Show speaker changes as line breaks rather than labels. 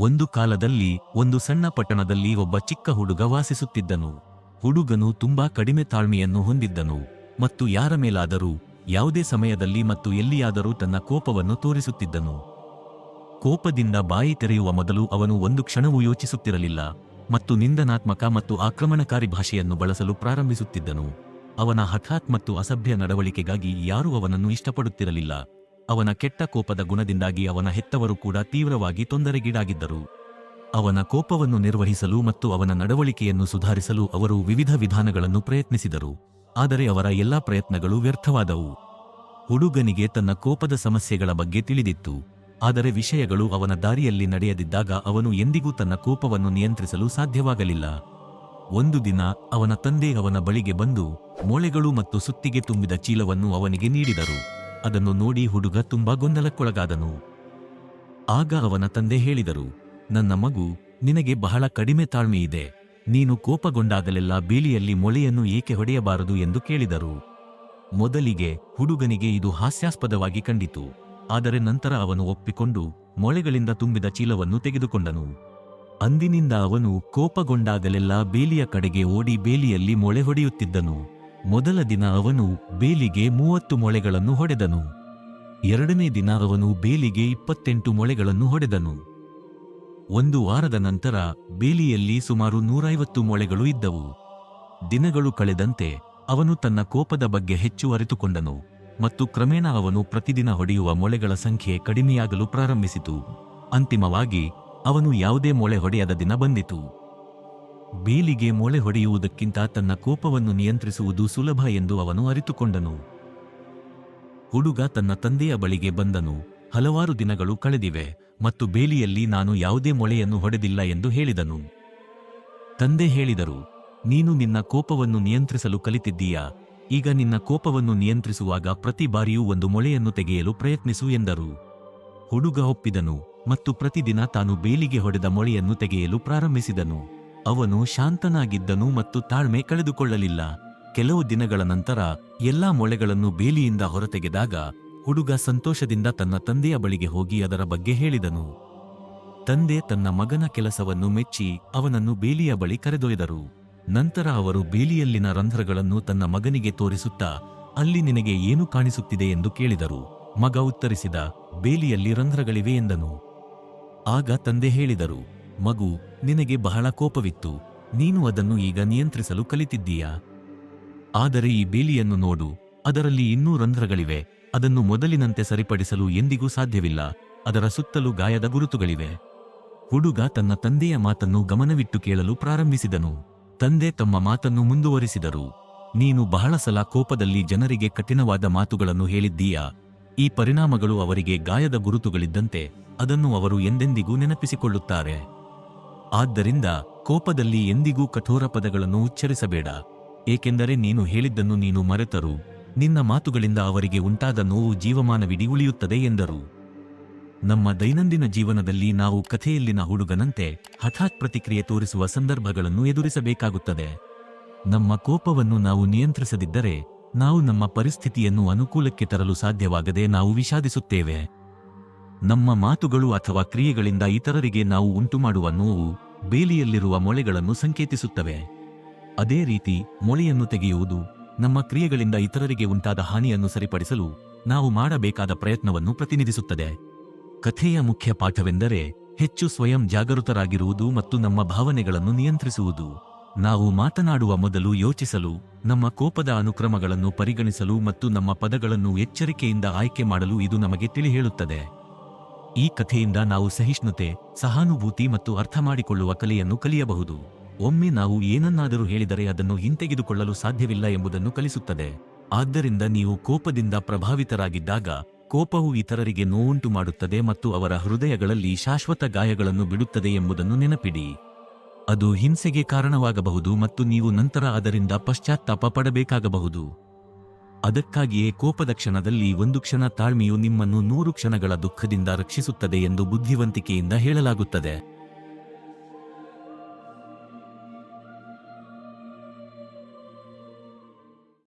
ಒಂದು ಕಾಲದಲ್ಲಿ ಒಂದು ಸಣ್ಣ ಪಟ್ಟಣದಲ್ಲಿ ಒಬ್ಬ ಚಿಕ್ಕ ಹುಡುಗ ವಾಸಿಸುತ್ತಿದ್ದನು. ಹುಡುಗನು ತುಂಬಾ ಕಡಿಮೆ ತಾಳ್ಮೆಯನ್ನು ಹೊಂದಿದ್ದನು ಮತ್ತು ಯಾರ ಮೇಲಾದರೂ, ಯಾವುದೇ ಸಮಯದಲ್ಲಿ ಮತ್ತು ಎಲ್ಲಿಯಾದರೂ ತನ್ನ ಕೋಪವನ್ನು ತೋರಿಸುತ್ತಿದ್ದನು. ಕೋಪದಿಂದ ಬಾಯಿ ತೆರೆಯುವ ಮೊದಲು ಅವನು ಒಂದು ಕ್ಷಣವೂ ಯೋಚಿಸುತ್ತಿರಲಿಲ್ಲ ಮತ್ತು ನಿಂದನಾತ್ಮಕ ಮತ್ತು ಆಕ್ರಮಣಕಾರಿ ಭಾಷೆಯನ್ನು ಬಳಸಲು ಪ್ರಾರಂಭಿಸುತ್ತಿದ್ದನು. ಅವನ ಹಠಾತ್ ಮತ್ತು ಅಸಭ್ಯ ನಡವಳಿಕೆಗಾಗಿ ಯಾರೂ ಅವನನ್ನು ಇಷ್ಟಪಡುತ್ತಿರಲಿಲ್ಲ. ಅವನ ಕೆಟ್ಟ ಕೋಪದ ಗುಣದಿಂದಾಗಿ ಅವನ ಹೆತ್ತವರು ಕೂಡ ತೀವ್ರವಾಗಿ ತೊಂದರೆಗೀಡಾಗಿದ್ದರು. ಅವನ ಕೋಪವನ್ನು ನಿರ್ವಹಿಸಲು ಮತ್ತು ಅವನ ನಡವಳಿಕೆಯನ್ನು ಸುಧಾರಿಸಲು ಅವರು ವಿವಿಧ ವಿಧಾನಗಳನ್ನು ಪ್ರಯತ್ನಿಸಿದರು, ಆದರೆ ಅವರ ಎಲ್ಲಾ ಪ್ರಯತ್ನಗಳು ವ್ಯರ್ಥವಾದವು. ಹುಡುಗನಿಗೆ ತನ್ನ ಕೋಪದ ಸಮಸ್ಯೆಗಳ ಬಗ್ಗೆ ತಿಳಿದಿತ್ತು, ಆದರೆ ವಿಷಯಗಳು ಅವನ ದಾರಿಯಲ್ಲಿ ನಡೆಯದಿದ್ದಾಗ ಅವನು ಎಂದಿಗೂ ತನ್ನ ಕೋಪವನ್ನು ನಿಯಂತ್ರಿಸಲು ಸಾಧ್ಯವಾಗಲಿಲ್ಲ. ಒಂದು ದಿನ ಅವನ ತಂದೆ ಅವನ ಬಳಿಗೆ ಬಂದು, ಮೊಳೆಗಳು ಮತ್ತು ಸುತ್ತಿಗೆ ತುಂಬಿದ ಚೀಲವನ್ನು ಅವನಿಗೆ ನೀಡಿದರು. ಅದನ್ನು ನೋಡಿ ಹುಡುಗ ತುಂಬಾ ಗೊಂದಲಕ್ಕೊಳಗಾದನು. ಆಗ ಅವನ ತಂದೆ ಹೇಳಿದರು, ನನ್ನ ಮಗು, ನಿನಗೆ ಬಹಳ ಕಡಿಮೆ ತಾಳ್ಮೆಯಿದೆ ನೀನು ಕೋಪಗೊಂಡಾಗಲೆಲ್ಲ ಬೇಲಿಯಲ್ಲಿ ಮೊಳೆಯನ್ನು ಏಕೆ ಹೊಡೆಯಬಾರದು ಎಂದು ಕೇಳಿದರು. ಮೊದಲಿಗೆ ಹುಡುಗನಿಗೆ ಇದು ಹಾಸ್ಯಾಸ್ಪದವಾಗಿ ಕಂಡಿತು. ಆದರೆ ನಂತರ ಅವನು ಒಪ್ಪಿಕೊಂಡು ಮೊಳೆಗಳಿಂದ ತುಂಬಿದ ಚೀಲವನ್ನು ತೆಗೆದುಕೊಂಡನು. ಅಂದಿನಿಂದ ಅವನು ಕೋಪಗೊಂಡಾಗಲೆಲ್ಲ ಬೇಲಿಯ ಕಡೆಗೆ ಓಡಿ ಬೇಲಿಯಲ್ಲಿ ಮೊಳೆ ಹೊಡೆಯುತ್ತಿದ್ದನು. ಮೊದಲ ದಿನ ಅವನು ಬೇಲಿಗೆ ಮೂವತ್ತು ಮೊಳೆಗಳನ್ನು ಹೊಡೆದನು. ಎರಡನೇ ದಿನ ಅವನು ಬೇಲಿಗೆ ಇಪ್ಪತ್ತೆಂಟು ಮೊಳೆಗಳನ್ನು ಹೊಡೆದನು. ಒಂದು ವಾರದ ನಂತರ ಬೇಲಿಯಲ್ಲಿ ಸುಮಾರು ನೂರೈವತ್ತು ಮೊಳೆಗಳು ಇದ್ದವು. ದಿನಗಳು ಕಳೆದಂತೆ ಅವನು ತನ್ನ ಕೋಪದ ಬಗ್ಗೆ ಹೆಚ್ಚು ಅರಿತುಕೊಂಡನು ಮತ್ತು ಕ್ರಮೇಣ ಅವನು ಪ್ರತಿದಿನ ಹೊಡೆಯುವ ಮೊಳೆಗಳ ಸಂಖ್ಯೆ ಕಡಿಮೆಯಾಗಲು ಪ್ರಾರಂಭಿಸಿತು. ಅಂತಿಮವಾಗಿ ಅವನು ಯಾವುದೇ ಮೊಳೆ ಹೊಡೆಯದ ದಿನ ಬಂದಿತು. ಬೇಲಿಗೆ ಮೊಳೆ ಹೊಡೆಯುವುದಕ್ಕಿಂತ ತನ್ನ ಕೋಪವನ್ನು ನಿಯಂತ್ರಿಸುವುದು ಸುಲಭ ಎಂದು ಅವನು ಅರಿತುಕೊಂಡನು. ಹುಡುಗ ತನ್ನ ತಂದೆಯ ಬಳಿಗೆ ಬಂದನು. ಹಲವಾರು ದಿನಗಳು ಕಳೆದಿವೆ ಮತ್ತು ಬೇಲಿಯಲ್ಲಿ ನಾನು ಯಾವುದೇ ಮೊಳೆಯನ್ನು ಹೊಡೆದಿಲ್ಲ ಎಂದು ಹೇಳಿದನು. ತಂದೆ ಹೇಳಿದರು, ನೀನು ನಿನ್ನ ಕೋಪವನ್ನು ನಿಯಂತ್ರಿಸಲು ಕಲಿತಿದ್ದೀಯಾ? ಈಗ ನಿನ್ನ ಕೋಪವನ್ನು ನಿಯಂತ್ರಿಸುವಾಗ ಪ್ರತಿ ಬಾರಿಯೂ ಒಂದು ಮೊಳೆಯನ್ನು ತೆಗೆಯಲು ಪ್ರಯತ್ನಿಸು ಎಂದರು. ಹುಡುಗ ಒಪ್ಪಿದನು ಮತ್ತು ಪ್ರತಿದಿನ ತಾನು ಬೇಲಿಗೆ ಹೊಡೆದ ಮೊಳೆಯನ್ನು ತೆಗೆಯಲು ಪ್ರಾರಂಭಿಸಿದನು. ಅವನು ಶಾಂತನಾಗಿದ್ದನು ಮತ್ತು ತಾಳ್ಮೆ ಕಳೆದುಕೊಳ್ಳಲಿಲ್ಲ. ಕೆಲವು ದಿನಗಳ ನಂತರ ಎಲ್ಲಾ ಮೊಳೆಗಳನ್ನು ಬೇಲಿಯಿಂದ ಹೊರತೆಗೆದಾಗ ಹುಡುಗ ಸಂತೋಷದಿಂದ ತನ್ನ ತಂದೆಯ ಬಳಿಗೆ ಹೋಗಿ ಅದರ ಬಗ್ಗೆ ಹೇಳಿದನು. ತಂದೆ ತನ್ನ ಮಗನ ಕೆಲಸವನ್ನು ಮೆಚ್ಚಿ ಅವನನ್ನು ಬೇಲಿಯ ಬಳಿ ಕರೆದೊಯ್ದರು. ನಂತರ ಅವರು ಬೇಲಿಯಲ್ಲಿನ ರಂಧ್ರಗಳನ್ನು ತನ್ನ ಮಗನಿಗೆ ತೋರಿಸುತ್ತಾ, ಅಲ್ಲಿ ನಿನಗೆ ಏನು ಕಾಣಿಸುತ್ತಿದೆ ಎಂದು ಕೇಳಿದರು. ಮಗ ಉತ್ತರಿಸಿದ, ಬೇಲಿಯಲ್ಲಿ ರಂಧ್ರಗಳಿವೆ ಎಂದನು. ಆಗ ತಂದೆ ಹೇಳಿದರು ಮಗು, ನಿನಗೆ ಬಹಳ ಕೋಪವಿತ್ತು. ನೀನು ಅದನ್ನು ಈಗ ನಿಯಂತ್ರಿಸಲು ಕಲಿತಿದ್ದೀಯಾ. ಆದರೆ ಈ ಬೇಲಿಯನ್ನು ನೋಡು, ಅದರಲ್ಲಿ ಇನ್ನೂ ರಂಧ್ರಗಳಿವೆ. ಅದನ್ನು ಮೊದಲಿನಂತೆ ಸರಿಪಡಿಸಲು ಎಂದಿಗೂ ಸಾಧ್ಯವಿಲ್ಲ. ಅದರ ಸುತ್ತಲೂ ಗಾಯದ ಗುರುತುಗಳಿವೆ. ಹುಡುಗ ತನ್ನ ತಂದೆಯ ಮಾತನ್ನು ಗಮನವಿಟ್ಟು ಕೇಳಲು ಪ್ರಾರಂಭಿಸಿದನು. ತಂದೆ ತಮ್ಮ ಮಾತನ್ನು ಮುಂದುವರಿಸಿದರು. ನೀನು ಬಹಳ ಸಲ ಕೋಪದಲ್ಲಿ ಜನರಿಗೆ ಕಠಿಣವಾದ ಮಾತುಗಳನ್ನು ಹೇಳಿದ್ದೀಯಾ. ಈ ಪರಿಣಾಮಗಳು ಅವರಿಗೆ ಗಾಯದ ಗುರುತುಗಳಿದ್ದಂತೆ, ಅದನ್ನು ಅವರು ಎಂದೆಂದಿಗೂ ನೆನಪಿಸಿಕೊಳ್ಳುತ್ತಾರೆ. ಆದ್ದರಿಂದ ಕೋಪದಲ್ಲಿ ಎಂದಿಗೂ ಕಠೋರ ಪದಗಳನ್ನು ಉಚ್ಚರಿಸಬೇಡ. ಏಕೆಂದರೆ ನೀನು ಹೇಳಿದ್ದನ್ನು ನೀನು ಮರೆತರು. ನಿನ್ನ ಮಾತುಗಳಿಂದ ಅವರಿಗೆ ಉಂಟಾದ ನೋವು ಜೀವಮಾನವಿಡೀ ಉಳಿಯುತ್ತದೆ ಎಂದರು. ನಮ್ಮ ದೈನಂದಿನ ಜೀವನದಲ್ಲಿ ನಾವು ಕಥೆಯಲ್ಲಿನ ಹುಡುಗನಂತೆ ಹಠಾತ್ ಪ್ರತಿಕ್ರಿಯೆ ತೋರಿಸುವ ಸಂದರ್ಭಗಳನ್ನು ಎದುರಿಸಬೇಕಾಗುತ್ತದೆ. ನಮ್ಮ ಕೋಪವನ್ನು ನಾವು ನಿಯಂತ್ರಿಸದಿದ್ದರೆ, ನಾವು ನಮ್ಮ ಪರಿಸ್ಥಿತಿಯನ್ನು ಅನುಕೂಲಕ್ಕೆ ತರಲು ಸಾಧ್ಯವಾಗದೆ ನಾವು ವಿಷಾದಿಸುತ್ತೇವೆ. ನಮ್ಮ ಮಾತುಗಳು ಅಥವಾ ಕ್ರಿಯೆಗಳಿಂದ ಇತರರಿಗೆ ನಾವು ಉಂಟುಮಾಡುವ ನೋವು ಬೇಲಿಯಲ್ಲಿರುವ ಮೊಳೆಗಳನ್ನು ಸಂಕೇತಿಸುತ್ತವೆ. ಅದೇ ರೀತಿ ಮೊಳೆಯನ್ನು ತೆಗೆಯುವುದು ನಮ್ಮ ಕ್ರಿಯೆಗಳಿಂದ ಇತರರಿಗೆ ಉಂಟಾದ ಹಾನಿಯನ್ನು ಸರಿಪಡಿಸಲು ನಾವು ಮಾಡಬೇಕಾದ ಪ್ರಯತ್ನವನ್ನು ಪ್ರತಿನಿಧಿಸುತ್ತದೆ. ಕಥೆಯ ಮುಖ್ಯ ಪಾಠವೆಂದರೆ ಹೆಚ್ಚು ಸ್ವಯಂ ಜಾಗೃತರಾಗಿರುವುದು ಮತ್ತು ನಮ್ಮ ಭಾವನೆಗಳನ್ನು ನಿಯಂತ್ರಿಸುವುದು. ನಾವು ಮಾತನಾಡುವ ಮೊದಲು ಯೋಚಿಸಲು, ನಮ್ಮ ಕೋಪದ ಅನುಕ್ರಮಗಳನ್ನು ಪರಿಗಣಿಸಲು ಮತ್ತು ನಮ್ಮ ಪದಗಳನ್ನು ಎಚ್ಚರಿಕೆಯಿಂದ ಆಯ್ಕೆ ಮಾಡಲು ಇದು ನಮಗೆ ತಿಳಿ ಹೇಳುತ್ತದೆ ಈ ಕಥೆಯಿಂದ ನಾವು ಸಹಿಷ್ಣುತೆ, ಸಹಾನುಭೂತಿ ಮತ್ತು ಅರ್ಥಮಾಡಿಕೊಳ್ಳುವ ಕಲೆಯನ್ನು ಕಲಿಯಬಹುದು. ಒಮ್ಮೆ ನಾವು ಏನನ್ನಾದರೂ ಹೇಳಿದರೆ ಅದನ್ನು ಹಿಂತೆಗೆದುಕೊಳ್ಳಲು ಸಾಧ್ಯವಿಲ್ಲ ಎಂಬುದನ್ನು ಕಲಿಸುತ್ತದೆ. ಆದ್ದರಿಂದ ನೀವು ಕೋಪದಿಂದ ಪ್ರಭಾವಿತರಾಗಿದ್ದಾಗ, ಕೋಪವು ಇತರರಿಗೆ ನೋವುಂಟು ಮಾಡುತ್ತದೆ ಮತ್ತು ಅವರ ಹೃದಯಗಳಲ್ಲಿ ಶಾಶ್ವತ ಗಾಯಗಳನ್ನು ಬಿಡುತ್ತದೆ ಎಂಬುದನ್ನು ನೆನಪಿಡಿ. ಅದು ಹಿಂಸೆಗೆ ಕಾರಣವಾಗಬಹುದು ಮತ್ತು ನೀವು ನಂತರ ಅದರಿಂದ ಪಶ್ಚಾತ್ತಾಪ ಪಡಬೇಕಾಗಬಹುದು. ಅದಕ್ಕಾಗಿಯೇ ಕೋಪದ ಕ್ಷಣದಲ್ಲಿ ಒಂದು ಕ್ಷಣ ತಾಳ್ಮೆಯು ನಿಮ್ಮನ್ನು ನೂರು ಕ್ಷಣಗಳ ದುಃಖದಿಂದ ರಕ್ಷಿಸುತ್ತದೆ ಎಂದು ಬುದ್ಧಿವಂತಿಕೆಯಿಂದ ಹೇಳಲಾಗುತ್ತದೆ.